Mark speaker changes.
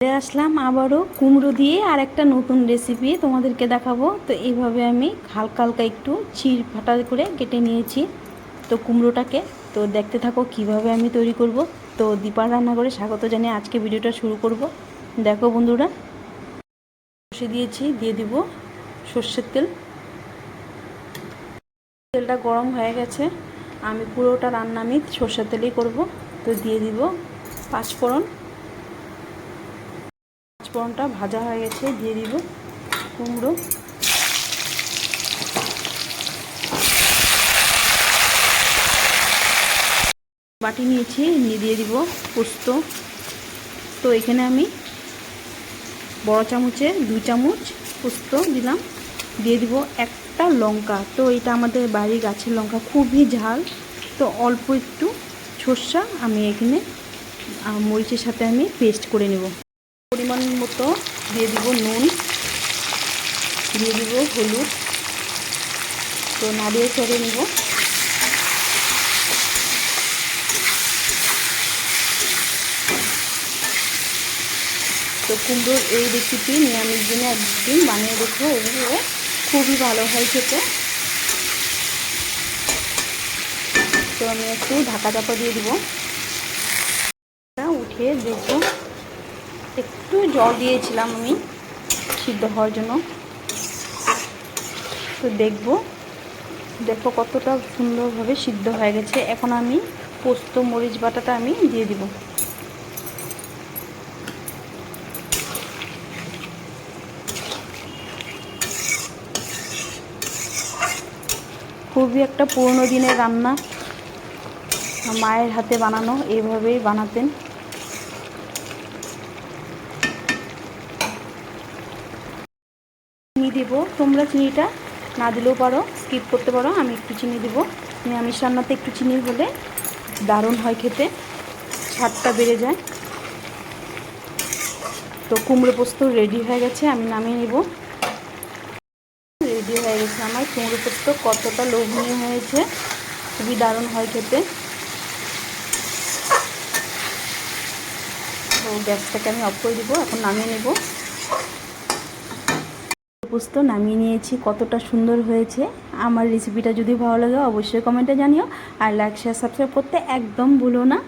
Speaker 1: চলে আসলাম আবারও কুমড়ো দিয়ে আর একটা নতুন রেসিপি তোমাদেরকে দেখাবো। তো এইভাবে আমি হালকা হালকা একটু চির ফাটা করে কেটে নিয়েছি তো কুমড়োটাকে। তো দেখতে থাকো কীভাবে আমি তৈরি করব। তো দীপার রান্না করে স্বাগত জানিয়ে আজকে ভিডিওটা শুরু করব। দেখো বন্ধুরা, বসে দিয়েছি, দিয়ে দিব সর্ষের তেল। তেলটা গরম হয়ে গেছে, আমি পুরোটা রান্না আমি সর্ষের তেলেই করব। তো দিয়ে দিব পাঁচফোড়ন। পাঁচফোড়নটা ভাজা হয়ে গেছে, দিয়ে দিব কুমড়ো। বাটি নিয়েছি, নিয়ে দিয়ে দিব পোস্ত। তো এখানে আমি বড় চামচে দুই চামচ পোস্ত দিলাম। দিয়ে দিব একটা লঙ্কা। তো এটা আমাদের বাড়ির গাছের লঙ্কা, খুবই ঝাল। তো অল্প একটু সর্ষা আমি এখানে মরিচের সাথে আমি পেস্ট করে নেব। পরিমাণ মতো দিয়ে দিব নুন, দিয়ে দিব হলুদ। তো নাড়িয়ে চড়ে নেব। তো কুমড়োর এই রেসিপি নিরামিষ দিনে একদিন বানিয়ে দেখব, এগুলো খুবই ভালো হয় খেতে। তো আমি একটু ঢাকা চাপা দিয়ে দিব। উঠিয়ে দেখব। একটু জল দিয়েছিলাম আমি, সিদ্ধ হওয়ার জন্য। তো দেখব দেখো কতটা সুন্দরভাবে সিদ্ধ হয়ে গেছে। এখন আমি পোস্ত, মরিচ বাটাটা আমি দিয়ে দিব। খুবই একটা পুরনো দিনের রান্না, মায়ের হাতে বানানো, এইভাবেই বানাতেন। চিনি দেব। তোমরা চিনিটা না দিলেও পারো স্কিপ করতে পারো। আমি একটু চিনি দেবো। নিরামিষ রান্নাতে একটু চিনি হলে দারুণ হয় খেতে। স্বাদটা বেড়ে যায়। তো কুমড়ো পোস্ত রেডি হয়ে গেছে, আমি নামিয়ে নেব। রেডি হয়ে গেছে আমার কুমড়ো পোস্ত, কতটা লোভনীয় হয়েছে। খুবই দারুণ হয় খেতে। তো গ্যাসটাকে আমি অফ করে দেবো, এখন নামিয়ে নেব। পোস্ত নামিয়ে নিয়েছি, কতটা সুন্দর হয়েছে। আমার রেসিপিটা যদি ভালো লাগে অবশ্যই কমেন্টে জানিও। আর লাইক শেয়ার সাবস্ক্রাইব করতে একদম ভুলো না।